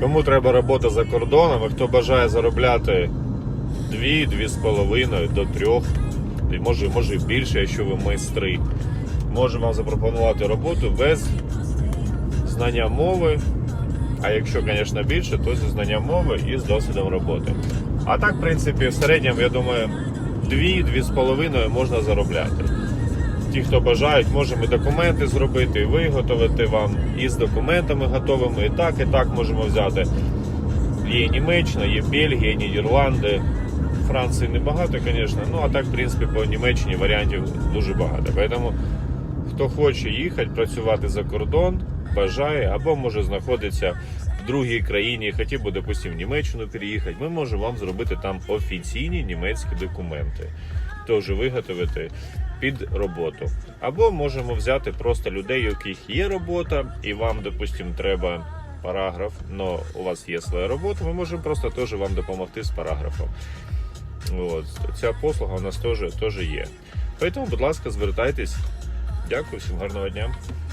Кому треба робота за кордоном, і хто бажає заробляти 2-2,5 до 3, і може, може більше, якщо ви майстри, можемо вам запропонувати роботу без знання мови. А якщо, звісно, більше, то зі знанням мови і з досвідом роботи. А так, в принципі, в середньому, я думаю, 2-2,5 можна заробляти. Ті, хто бажають, можемо документи зробити, виготовити вам і з документами готовими. І так, і так можемо взяти. Є Німеччина, є Бельгія, Нідерланди. Франції небагато, звісно. Ну а так, в принципі, по Німеччині варіантів дуже багато. Тому хто хоче їхати, працювати за кордон, бажає або може знаходитися в другій країні, хотів би, допустимо, в Німеччину переїхати, ми можемо вам зробити там офіційні німецькі документи, теж виготовити під роботу. Або можемо взяти просто людей, у яких є робота, і вам, допустимо, треба параграф, але у вас є своя робота, ми можемо просто теж вам допомогти з параграфом. От. Ця послуга у нас теж, теж є. Тому, будь ласка, звертайтесь. Дякую, всім гарного дня.